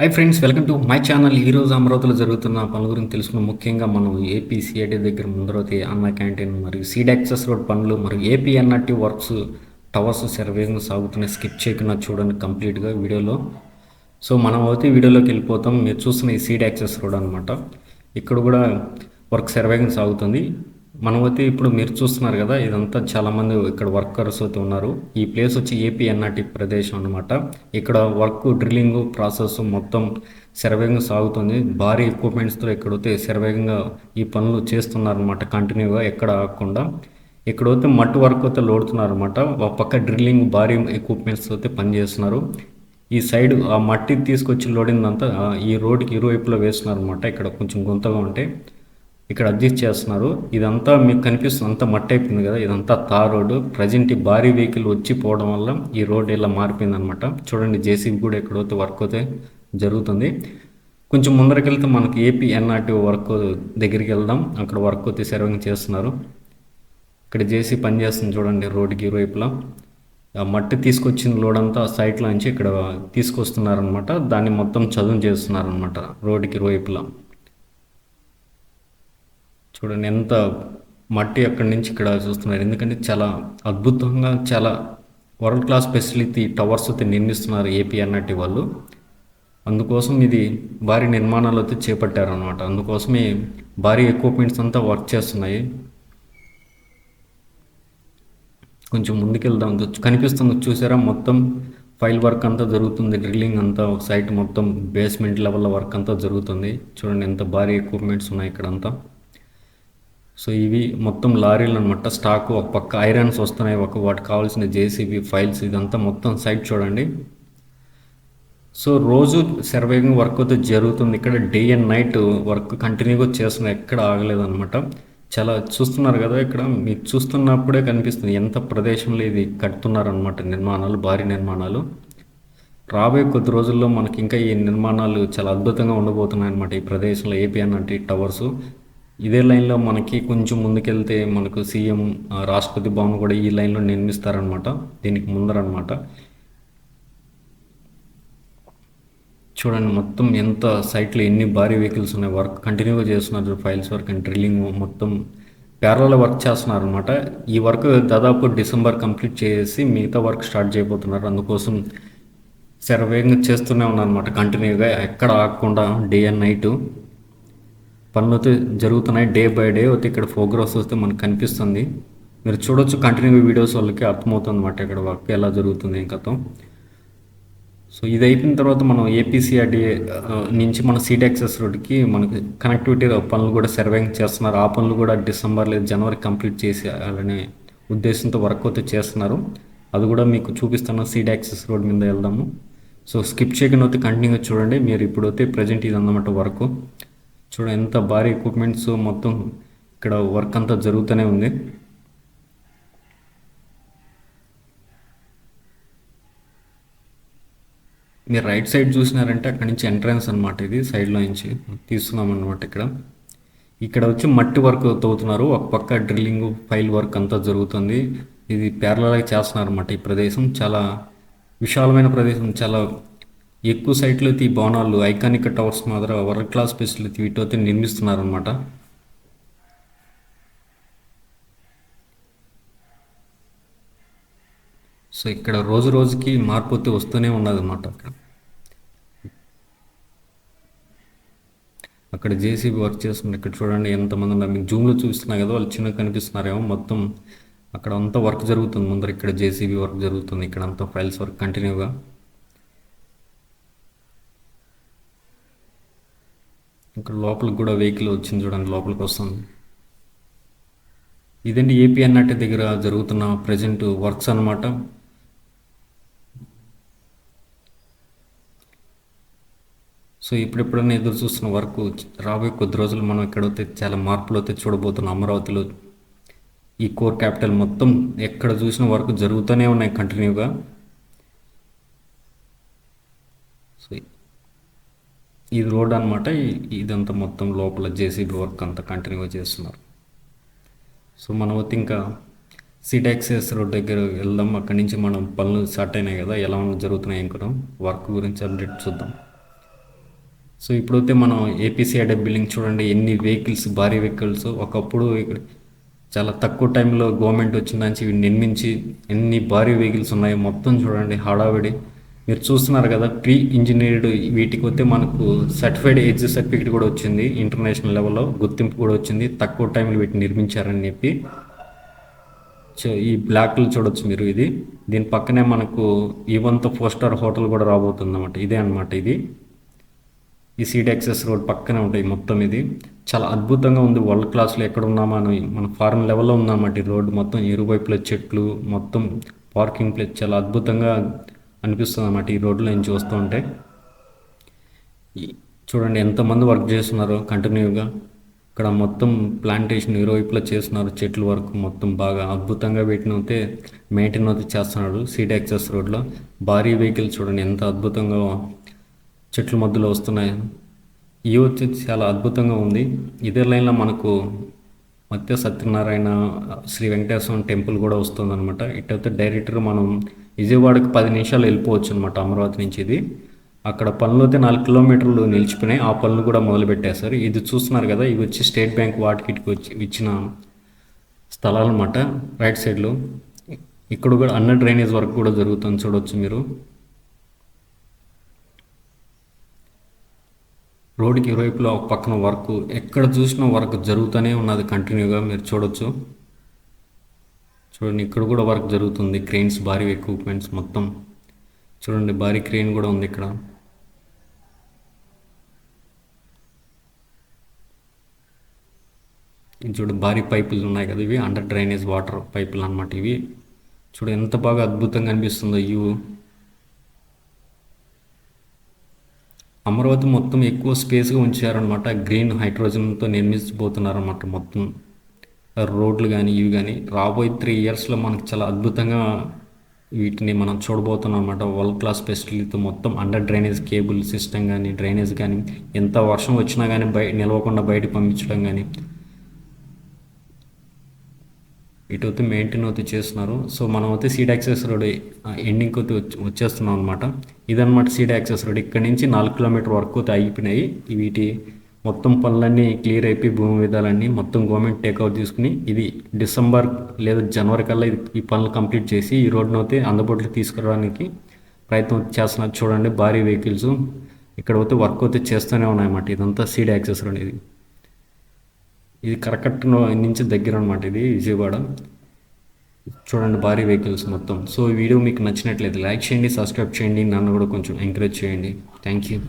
Hi friends welcome to my channel ఈరోజు అమరావతిలో జరుగుతున్న పనుల గురించి తెలుసుకున్న ముఖ్యంగా మనం ఏపీ సిఐటీ దగ్గర ముందరవతి అన్న క్యాంటీన్ మరియు సీడ్ యాక్సెస్ రోడ్ పనులు మరియు ఏపీ ఎన్ఆర్టీ వర్క్స్ టవర్స్ సర్వేగా సాగుతున్నాయి. స్కిప్ చేయకుండా చూడండి కంప్లీట్గా వీడియోలో. సో మనం అయితే వీడియోలోకి వెళ్ళిపోతాం. మీరు చూస్తున్న ఈ సీడ్ యాక్సెస్ రోడ్ అనమాట ఇక్కడ కూడా వర్క్ సర్వేగా సాగుతుంది. మనమైతే ఇప్పుడు మీరు చూస్తున్నారు కదా ఇదంతా చాలామంది ఇక్కడ వర్కర్స్ అయితే ఉన్నారు. ఈ ప్లేస్ వచ్చి ఏపీ ఎన్ఆర్టీ ప్రదేశం అనమాట ఇక్కడ వర్క్ డ్రిల్లింగ్ ప్రాసెస్ మొత్తం శరవేగంగా సాగుతుంది. భారీ ఎక్విప్మెంట్స్తో ఇక్కడైతే శరవేగంగా ఈ పనులు చేస్తున్నారనమాట కంటిన్యూగా ఎక్కడ ఆగకుండా ఇక్కడైతే మట్టి వర్క్ అయితే లోడుతున్నారు అనమాట ఒక పక్క డ్రిల్లింగ్ భారీ ఎక్విప్మెంట్స్ అయితే పనిచేస్తున్నారు. ఈ సైడ్ ఆ మట్టి తీసుకొచ్చి లోడిందంతా ఈ రోడ్డుకి ఇరువైపులా వేస్తున్నారు అనమాట ఇక్కడ కొంచెం గుంతగా ఉంటే. ఇక్కడ అడ్జస్ట్ చేస్తున్నారు. ఇదంతా మీకు కనిపిస్తుంది. అంతా మట్టి అయిపోయింది కదా. ఇదంతా తార్ రోడ్డు. ప్రజెంట్ ఈ భారీ వెహికల్ వచ్చి పోవడం వల్ల ఈ రోడ్ ఇలా మారిపోయింది అనమాట చూడండి జేసీబీ కూడా ఎక్కడైతే వర్క్ అయితే జరుగుతుంది. కొంచెం ముందరికి వెళ్తే మనకి ఏపీ ఎన్ఆర్టీ వర్క్ దగ్గరికి వెళ్దాం. అక్కడ వర్క్ అయితే సర్వింగ్ చేస్తున్నారు. ఇక్కడ జేసీ పని చేస్తుంది చూడండి రోడ్డుకి ఇరువైపులా. ఆ మట్టి తీసుకొచ్చిన లోడ్ అంతా సైట్లో నుంచి ఇక్కడ తీసుకొస్తున్నారనమాట దాన్ని మొత్తం చదువు చేస్తున్నారనమాట రోడ్డుకి ఇరువైపులా. చూడండి ఎంత మట్టి అక్కడి నుంచి ఇక్కడ చూస్తున్నారు. ఎందుకంటే చాలా అద్భుతంగా చాలా వరల్డ్ క్లాస్ ఫెసిలిటీ టవర్స్ అయితే నిర్మిస్తున్నారు ఏపీ అన్నట్టు వాళ్ళు. అందుకోసం ఇది భారీ నిర్మాణాలు అయితే చేపట్టారనమాట అందుకోసమే భారీ ఎక్విప్మెంట్స్ అంతా వర్క్ చేస్తున్నాయి. కొంచెం ముందుకెళ్దాం. కనిపిస్తుంది చూసారా? మొత్తం ఫైల్ వర్క్ అంతా జరుగుతుంది. డ్రిల్లింగ్ అంతా ఒక సైట్ మొత్తం బేస్మెంట్ లెవెల్ వర్క్ అంతా జరుగుతుంది. చూడండి ఎంత భారీ ఎక్విప్మెంట్స్ ఉన్నాయి ఇక్కడ అంతా సో ఇవి మొత్తం లారీలు అనమాట స్టాక్ ఒక పక్క ఐరన్స్ వస్తున్నాయి ఒక వాటికి కావాల్సిన జేసీబీ ఫైల్స్ ఇదంతా మొత్తం సైట్ చూడండి. సో రోజు సర్వేగా వర్క్ అయితే జరుగుతుంది. ఇక్కడ డే అండ్ నైట్ వర్క్ కంటిన్యూగా చేస్తున్నాయి ఎక్కడ ఆగలేదు అనమాట చాలా చూస్తున్నారు కదా ఇక్కడ మీరు చూస్తున్నప్పుడే కనిపిస్తుంది ఎంత ప్రదేశంలో ఇది కడుతున్నారనమాట నిర్మాణాలు భారీ నిర్మాణాలు. రాబోయే కొద్ది రోజుల్లో మనకి ఇంకా ఈ నిర్మాణాలు చాలా అద్భుతంగా ఉండబోతున్నాయి అనమాట ఈ ప్రదేశంలో. ఏపీ అన్నట్టు టవర్స్. ఇదే లైన్లో మనకి కొంచెం ముందుకెళ్తే మనకు సీఎం రాష్ట్రపతి భవన్ కూడా ఈ లైన్లో నిర్మిస్తారనమాట దీనికి ముందరనమాట చూడండి మొత్తం ఎంత సైట్లో ఎన్ని భారీ వెహికల్స్ ఉన్నాయి. వర్క్ కంటిన్యూగా చేస్తున్నారు ఫైల్స్ వర్క్ అండ్ డ్రిల్లింగ్ మొత్తం ప్యారలో వర్క్ చేస్తున్నారు అనమాట ఈ వర్క్ దాదాపు డిసెంబర్ కంప్లీట్ చేసి మిగతా వర్క్ స్టార్ట్ చేయబోతున్నారు. అందుకోసం శరవేగంగా చేస్తూనే ఉన్నారనమాట కంటిన్యూగా. ఎక్కడ ఆగకుండా డే అండ్ నైట్. పనులు అయితే జరుగుతున్నాయి డే బై డే. అయితే ఇక్కడ ప్రోగ్రెస్ వస్తే మనకు కనిపిస్తుంది. మీరు చూడొచ్చు కంటిన్యూ వీడియోస్ వాళ్ళకి అర్థమవుతుంది అనమాట ఇక్కడ వర్క్ ఎలా జరుగుతుంది ఇంకా సో ఇది అయిపోయిన తర్వాత మనం ఏపీసీఆర్డీ నుంచి మన సీట్ యాక్సెస్ రోడ్కి మనకి కనెక్టివిటీ పనులు కూడా సర్వేయింగ్ చేస్తున్నారు. ఆ పనులు కూడా డిసెంబర్ లేదా జనవరి కంప్లీట్ చేసేయాలనే ఉద్దేశంతో వర్క్ అయితే చేస్తున్నారు. అది కూడా మీకు చూపిస్తాను సీట్ యాక్సెస్ రోడ్ మీద వెళ్దాము. సో స్కిప్ చేయకుండా అయితే కంటిన్యూగా చూడండి. మీరు ఇప్పుడు అయితే ప్రజెంట్ ఇది అన్నమాట వర్క్ చూడ ఎంత భారీ ఎక్విప్మెంట్స్ మొత్తం ఇక్కడ వర్క్ అంతా జరుగుతూనే ఉంది. మీరు రైట్ సైడ్ చూసినారంటే అక్కడ నుంచి ఎంట్రన్స్ అనమాట ఇది సైడ్లో నుంచి తీస్తున్నాం అనమాట ఇక్కడ. ఇక్కడ వచ్చి మట్టి వర్క్ తవ్వుతున్నారు ఒక పక్క డ్రిల్లింగ్ ఫైల్ వర్క్ అంతా జరుగుతుంది. ఇది ప్యారలగా చేస్తున్నారు అనమాట ఈ ప్రదేశం. చాలా విశాలమైన ప్రదేశం చాలా ఎక్కువ సైట్లో అయితే ఈ భవనాలు ఐకానిక్ టవర్స్ మాత్రం వరల్డ్ క్లాస్ ఫెసిలిటీ వీటితో నిర్మిస్తున్నారు అనమాట సో ఇక్కడ రోజు రోజుకి మార్పు అయితే వస్తూనే ఉన్నది అనమాట అక్కడ. అక్కడ జేసీబీ వర్క్ చేస్తున్నారు ఇక్కడ చూడండి ఎంతమంది ఉన్నారు. మీకు జూమ్లో చూస్తున్నా కదా వాళ్ళు చిన్నగా కనిపిస్తున్నారేమో. మొత్తం అక్కడ అంతా వర్క్ జరుగుతుంది. ముందర ఇక్కడ జేసీబీ వర్క్ జరుగుతుంది. ఇక్కడ అంతా ఫైల్స్ వర్క్ కంటిన్యూగా. ఇక్కడ లోపలికి కూడా వెహికల్ వచ్చింది చూడండి లోపలికి వస్తుంది. ఇదండి ఏపీ అన్నట్టు దగ్గర జరుగుతున్న ప్రజెంట్ వర్క్స్ అన్నమాట. సో ఇప్పుడెప్పుడైనా ఎదురు చూస్తున్న వర్క్ రాబోయే కొద్ది రోజులు మనం ఇక్కడైతే చాలా మార్పులు అయితే చూడబోతున్నాం. అమరావతిలో ఈ కోర్ క్యాపిటల్ మొత్తం ఎక్కడ చూసిన వర్క్ జరుగుతూనే ఉన్నాయి కంటిన్యూగా. సో ఇది రోడ్ అనమాట ఇదంతా మొత్తం లోపల జేసీబీ వర్క్ అంతా కంటిన్యూగా చేస్తున్నారు. సో మనం అయితే ఇంకా సిటాక్సెస్ యాక్సెస్ రోడ్ దగ్గర వెళ్దాం. అక్కడి నుంచి మనం పనులు స్టార్ట్ అయినాయి కదా. ఎలా జరుగుతున్నాయి ఇంకా వర్క్ గురించి అప్డేట్ చూద్దాం. సో ఇప్పుడైతే మనం ఏపీసీఐడే బిల్డింగ్ చూడండి. ఎన్ని వెహికల్స్ భారీ వెహికల్స్. ఒకప్పుడు ఇక్కడ చాలా తక్కువ టైంలో గవర్నమెంట్ వచ్చిందని నిర్మించి ఎన్ని భారీ వెహికల్స్ ఉన్నాయి మొత్తం చూడండి. హడావిడి. మీరు చూస్తున్నారు కదా ప్రీ ఇంజనీర్డ్ వీటికి వస్తే మనకు సర్టిఫైడ్ ఎడ్జ్ సర్టిఫికేట్ కూడా వచ్చింది ఇంటర్నేషనల్ లెవెల్లో గుర్తింపు కూడా వచ్చింది తక్కువ టైంలో వీటిని నిర్మించారని చెప్పి. ఈ బ్లాక్లు చూడొచ్చు మీరు ఇది. దీని పక్కనే మనకు ఈవంత ఫోర్ స్టార్ హోటల్ కూడా రాబోతుంది అనమాట ఇదే అనమాట ఇది. ఈ సీడ్ యాక్సెస్ రోడ్ పక్కనే ఉంటాయి మొత్తం ఇది. చాలా అద్భుతంగా ఉంది వరల్డ్ క్లాస్లో ఎక్కడ ఉన్నామా అని. మన ఫారెన్ లెవెల్లో ఉందన్నమాట ఈ రోడ్డు మొత్తం. ఇరువైపుల చెట్లు మొత్తం పార్కింగ్ ప్లేస్ చాలా అద్భుతంగా అనిపిస్తుంది అన్నమాట ఈ రోడ్లో నేను చూస్తూ ఉంటే. చూడండి ఎంతమంది వర్క్ చేస్తున్నారో కంటిన్యూగా. ఇక్కడ మొత్తం ప్లాంటేషన్ ఇరువైపులా చేస్తున్నారు చెట్ల వరకు మొత్తం బాగా. అద్భుతంగా వీటిని అయితే మెయింటైన్ అయితే చేస్తున్నాడు సిటీ యాక్సెస్ రోడ్లో. భారీ వెహికల్ చూడండి ఎంత అద్భుతంగా చెట్ల మధ్యలో వస్తున్నాయి. ఈ వచ్చి చాలా అద్భుతంగా ఉంది. ఇదే లైన్లో మనకు మధ్య సత్యనారాయణ శ్రీ వెంకటేశ్వర టెంపుల్ కూడా వస్తుంది అనమాట ఇటైతే డైరెక్ట్గా మనం విజయవాడకు పది నిమిషాలు వెళ్ళిపోవచ్చు అనమాట అమరావతి నుంచి ఇది. అక్కడ పనులు అయితే నాలుగు కిలోమీటర్లు నిలిచిపోయినాయి. ఆ పనులు కూడా మొదలుపెట్టేశారు. ఇది చూస్తున్నారు కదా ఇవి వచ్చి స్టేట్ బ్యాంక్ వాటికి వచ్చి ఇచ్చిన స్థలాలు అనమాట రైట్ సైడ్లో. ఇక్కడ కూడా అన్న డ్రైనేజ్ వర్క్ కూడా జరుగుతుంది చూడవచ్చు మీరు. రోడ్డుకి ఇరువైపులా ఒక పక్కన వర్క్. ఎక్కడ చూసినా వర్క్ జరుగుతూనే ఉన్నది కంటిన్యూగా మీరు చూడొచ్చు. చూడండి ఇక్కడ కూడా వర్క్ జరుగుతుంది. క్రెయిన్స్ భారీ ఎక్విప్మెంట్స్ మొత్తం. చూడండి భారీ క్రెయిన్ కూడా ఉంది ఇక్కడ. చూడు భారీ పైపులు ఉన్నాయి కదా ఇవి అండర్ డ్రైనేజ్ వాటర్ పైపులు అనమాట ఇవి. చూడు ఎంత బాగా అద్భుతంగా అనిపిస్తుందో ఇవి అమరావతి మొత్తం ఎక్కువ స్పేస్గా ఉంచారనమాట గ్రీన్ హైడ్రోజన్తో నిర్మించబోతున్నారన్నమాట మొత్తం. రోడ్లు కానీ ఇవి కానీ రాబోయే త్రీ ఇయర్స్లో మనకు చాలా అద్భుతంగా వీటిని మనం చూడబోతున్నాం అనమాట వరల్డ్ క్లాస్ ఫెసిలిటీతో మొత్తం అండర్ డ్రైనేజ్ కేబుల్ సిస్టమ్ కానీ డ్రైనేజ్ కానీ ఎంత వర్షం వచ్చినా కానీ బయ నిలవకుండా బయటకు పంపించడం కానీ ఇటు అయితే మెయింటైన్ అయితే చేస్తున్నారు. సో మనం అయితే సీడ్ యాక్సెస్ రోడ్ ఎండింగ్ అయితే వచ్చి వచ్చేస్తున్నాం అనమాట ఇదనమాట సీడ్ యాక్సెస్ రోడ్ ఇక్కడ నుంచి నాలుగు కిలోమీటర్ వరకు అయితే అయిపోయినాయి వీటి మొత్తం పనులన్నీ క్లియర్ అయిపోయి భూమి విధాలన్నీ మొత్తం గవర్నమెంట్ టేక్అవుట్ తీసుకుని ఇది డిసెంబర్ లేదా జనవరి కల్లా ఈ పనులు కంప్లీట్ చేసి ఈ రోడ్ను అయితే అందుబాటులో తీసుకురావడానికి ప్రయత్నం చేస్తున్నారు. చూడండి భారీ వెహికల్స్ ఇక్కడ అయితే వర్క్ అయితే చేస్తూనే ఉన్నాయన్నమాట. ఇదంతా సీడ్ యాక్సెస్ రోడ్ ఇది. ఇది కరకట్ట నుంచి దగ్గర అనమాట ఇది విజయవాడ. చూడండి భారీ వెహికల్స్ మొత్తం. సో ఈ వీడియో మీకు నచ్చినట్లయితే లైక్ చేయండి సబ్స్క్రైబ్ చేయండి. నన్ను కూడా కొంచెం ఎంకరేజ్ చేయండి. Thank you